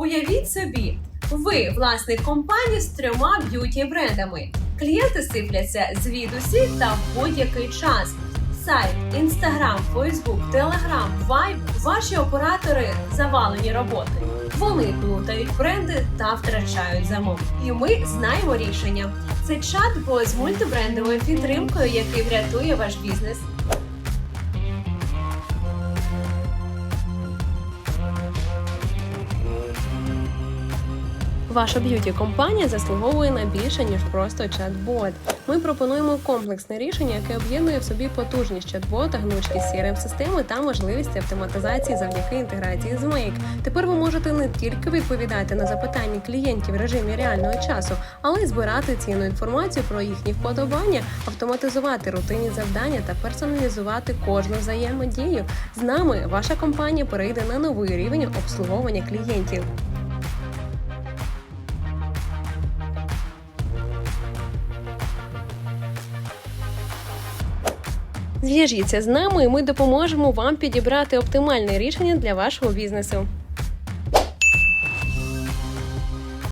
Уявіть собі, ви власник компанії з трьома б'юті брендами. Клієнти сипляться звідусі та в будь-який час. Сайт, інстаграм, фейсбук, телеграм, вайб. Ваші оператори завалені роботи. Вони плутають бренди та втрачають замов. І ми знаємо рішення. Це чат-бот з мультибрендовою підтримкою, який врятує ваш бізнес. Ваша б'юті компанія заслуговує на більше ніж просто чат-бот. Ми пропонуємо комплексне рішення, яке об'єднує в собі потужність чат-бота, гнучкість crm системи та можливість автоматизації завдяки інтеграції з Make. Тепер ви можете не тільки відповідати на запитання клієнтів в режимі реального часу, але й збирати цінну інформацію про їхні вподобання, автоматизувати рутинні завдання та персоналізувати кожну взаємодію. З нами ваша компанія перейде на новий рівень обслуговування клієнтів. Зв'яжіться з нами, і ми допоможемо вам підібрати оптимальне рішення для вашого бізнесу.